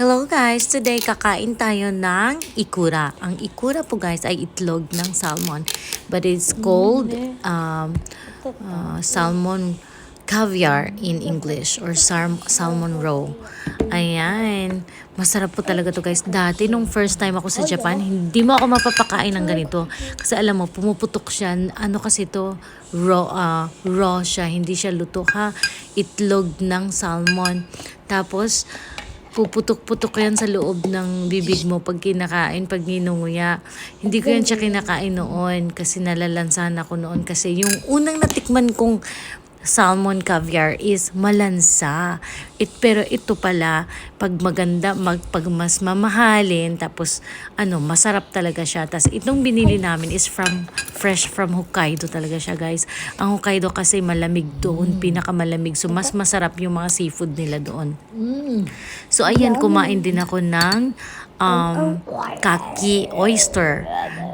Hello guys! Today kakain tayo ng ikura. Ang ikura po guys ay itlog ng salmon. But it's called um, uh, salmon caviar in English or salmon roe. Ayan. Masarap po talaga to guys. Dati nung first time ako sa Japan, hindi mo ako mapapakain ng ganito. Kasi alam mo, pumuputok siya. Ano kasi to? Raw, ah, raw siya. Hindi siya luto ha. Itlog ng salmon. Tapos, puputok-putok yan sa loob ng bibig mo pag kinakain, pag ninunguya. Hindi ko yan siya kinakain noon kasi nalalansahan ako noon kasi yung unang natikman kong salmon caviar is malansa. It, pero ito pala, pag maganda, mag, pag mas mamahalin, tapos ano, masarap talaga siya. Tapos itong binili namin is from, fresh from Hokkaido talaga siya guys. Ang Hokkaido kasi malamig doon, pinakamalamig. So mas masarap yung mga seafood nila doon. So ayan, kumain din ako ng um, kaki oyster.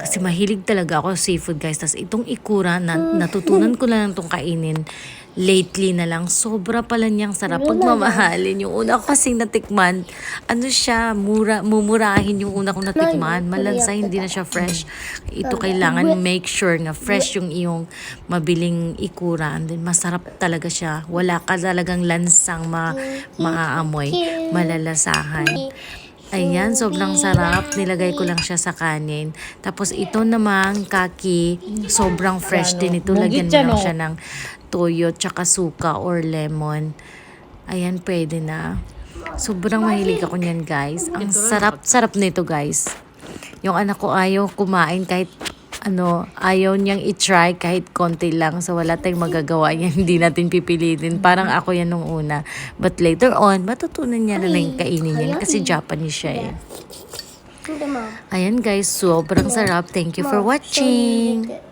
Kasi mahilig talaga ako sa seafood guys. Tapos itong ikura, na, natutunan ko lang itong kainin lately na lang. Sobra pala niyang sarap pagmamahalin. Yung una ko kasing natikman, ano siya, mura, mumurahin yung una kong natikman. Malansa, hindi na siya fresh. Ito kailangan make sure na fresh yung iyong mabiling ikura. And then masarap talaga siya. Wala ka talagang lansang ma, maaamoy. Malalasahan. Ayan, sobrang sarap. Nilagay ko lang siya sa kanin. Tapos ito namang kaki, sobrang fresh din ito. Lagyan mo lang siya ng toyo, tsaka suka or lemon. Ayan, pwede na. Sobrang mahilig ako niyan, guys. Ang sarap-sarap nito, guys. Yung anak ko ayaw kumain kahit ano, ayaw niyang i-try kahit konti lang. So, wala tayong magagawa yan. Hindi natin pipilitin. Parang ako yan nung una. But later on, matutunan niya na lang kainin yan kasi Japanese siya eh. Ayan guys, sobrang sarap. Thank you for watching.